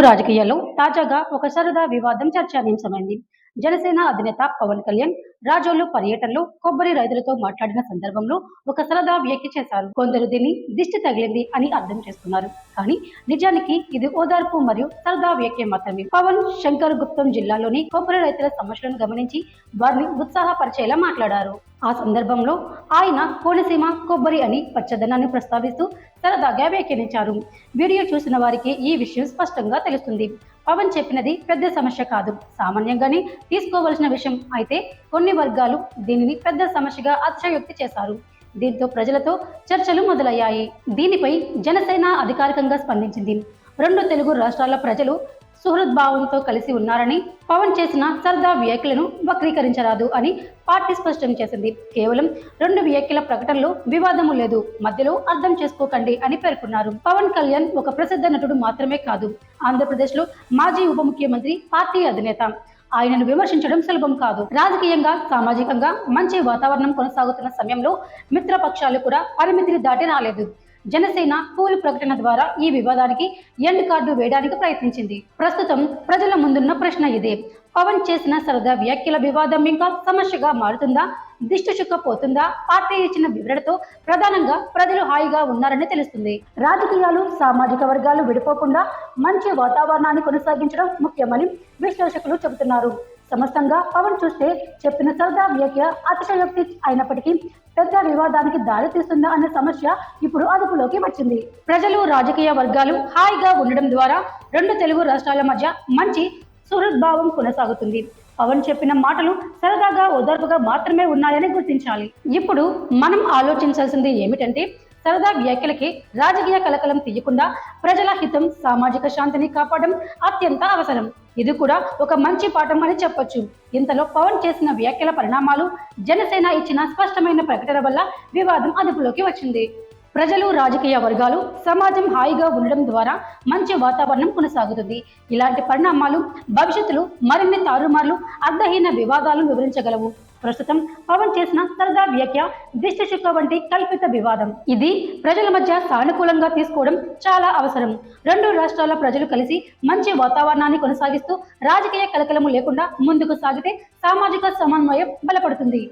రాజకీయాల్లో తాజాగా ఒక సరదా వివాదం చర్చానీయాంశమైంది జనసేన అధినేత పవన్ కళ్యాణ్ రాజోలు పర్యటనలో కొబ్బరి రైతులతో మాట్లాడిన సందర్భంలో ఒక సరదా వ్యాఖ్య చేశారు. కొందరు దీన్ని దిష్టి తగిలింది అని అర్థం చేస్తున్నారు కానీ నిజానికి ఇది ఓదార్పు మరియు సరదా వ్యాఖ్య మాత్రమే. పవన్ శంకర్ గుప్తం జిల్లాలోని కొబ్బరి రైతుల సమస్యలను గమనించి వారిని ఉత్సాహపరిచేలా మాట్లాడారు. ఆ సందర్భంలో ఆయన కోనసీమ కొబ్బరి అని పచ్చదనాన్ని ప్రస్తావిస్తూ సరదాగా వ్యాఖ్యానించారు. వీడియో చూసిన వారికి ఈ విషయం స్పష్టంగా తెలుస్తుంది. పవన్ చెప్పినది పెద్ద సమస్య కాదు. సామాన్యంగానే తీసుకోవలసిన విషయం అయితే కొన్ని వర్గాలు దీనిని పెద్ద సమస్యగా అతిశయోక్తి చేశారు. దీంతో ప్రజలతో చర్చలు మొదలయ్యాయి. దీనిపై జనసేన అధికారికంగా స్పందించింది. రెండు తెలుగు రాష్ట్రాల ప్రజలు సుహృద్భావంతో కలిసి ఉన్నారని పవన్ చేసిన సరదా వ్యాఖ్యలను వక్రీకరించరాదు అని పార్టీ స్పష్టం చేసింది. కేవలం రెండు వ్యాఖ్యల ప్రకటనలో వివాదము లేదు మధ్యలో అర్థం చేసుకోకండి అని పేర్కొన్నారు. పవన్ కళ్యాణ్ ఒక ప్రసిద్ధ నటుడు మాత్రమే కాదు ఆంధ్రప్రదేశ్లో మాజీ ఉప ముఖ్యమంత్రి పార్టీ అధినేత. ఆయనను విమర్శించడం సులభం కాదు. రాజకీయంగా సామాజికంగా మంచి వాతావరణం కొనసాగుతున్న సమయంలో మిత్రపక్షాలు కూడా పరిమితిని దాటి రాలేదు. జనసేన కూల్ ప్రకటన ద్వారా ఈ వివాదానికి ఎండ్ కార్డు వేయడానికి ప్రయత్నించింది. ప్రస్తుతం ప్రజల ముందున్న ప్రశ్న ఇదే. పవన్ చేసిన సరదా వ్యాఖ్యల వివాదం ఇంకా సమస్యగా మారుతుందా? దిష్టి చుక్కపోతుందా? పార్టీ ఇచ్చిన వివరణతో ప్రధానంగా ప్రజలు హాయిగా ఉన్నారని తెలుస్తుంది. రాజకీయాలు సామాజిక వర్గాలు విడిపోకుండా మంచి వాతావరణాన్ని కొనసాగించడం ముఖ్యమని విశ్లేషకులు చెబుతున్నారు. సమస్తంగా పవన్ చూస్తే చెప్పిన సరదా వ్యాఖ్య అతిశయోక్తి అయినప్పటికీ పెద్ద వివాదానికి దారి తీస్తుందా అనే సమస్య ఇప్పుడు అదుపులోకి వచ్చింది. ప్రజలు రాజకీయ వర్గాలు హాయిగా ఉండడం ద్వారా రెండు తెలుగు రాష్ట్రాల మధ్య మంచి సుహృద్భావం కొనసాగుతుంది. పవన్ చెప్పిన మాటలు సరదాగా ఓదార్పుగా మాత్రమే ఉన్నాయని గుర్తించాలి. ఇప్పుడు మనం ఆలోచించాల్సింది ఏమిటంటే సరదా వ్యాఖ్యలకి రాజకీయ కలకలం తీయకుండా ప్రజల హితం సామాజిక శాంతిని కాపాడడం అత్యంత అవసరం. ఇది కూడా ఒక మంచి పాఠం అని చెప్పొచ్చు. ఇంతలో పవన్ చేసిన వ్యాఖ్యల పరిణామాలు జనసేన ఇచ్చిన స్పష్టమైన ప్రకటన వల్ల వివాదం అదుపులోకి వచ్చింది. ప్రజలు రాజకీయ వర్గాలు సమాజం హాయిగా ఉండడం ద్వారా మంచి వాతావరణం కొనసాగుతుంది. ఇలాంటి పరిణామాలు భవిష్యత్తులో మరిన్ని తారుమార్లు అర్థహీన వివాదాలు వివరించగలవు. ప్రస్తుతం పవన్ చేసిన సరదా వ్యాఖ్య దిష్టి వంటి కల్పిత వివాదం. ఇది ప్రజల మధ్య సానుకూలంగా తీసుకోవడం చాలా అవసరం. రెండు రాష్ట్రాల ప్రజలు కలిసి మంచి వాతావరణాన్ని కొనసాగిస్తూ రాజకీయ కలకలము లేకుండా ముందుకు సాగితే సామాజిక సమన్వయం బలపడుతుంది.